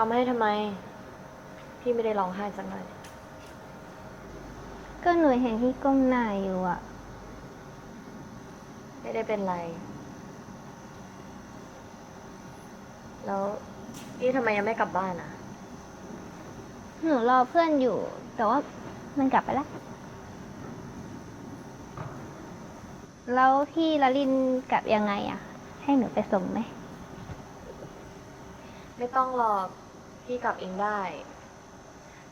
เอามาให้ทำไม พี่ไม่ได้ร้องไห้สักหน่อย ก็หนูเห็นที่ก้มหน้าอยู่อะไม่ได้เป็นไร แล้วนี่ทำไมยังไม่กลับบ้านอะหนูรอเพื่อนอยู่ แต่ว่ามันกลับไปแล้ว แล้วพี่ละลินกลับยังไงอะให้หนูไปส่งไหม ไม่ต้องหรอก พี่กลับเองได้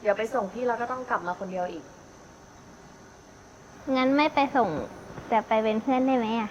เดี๋ยวไปส่งพี่แล้วก็ต้องกลับมาคนเดียวอีก งั้นไม่ไปส่ง แต่ไปเป็นเพื่อนได้ไหมอะ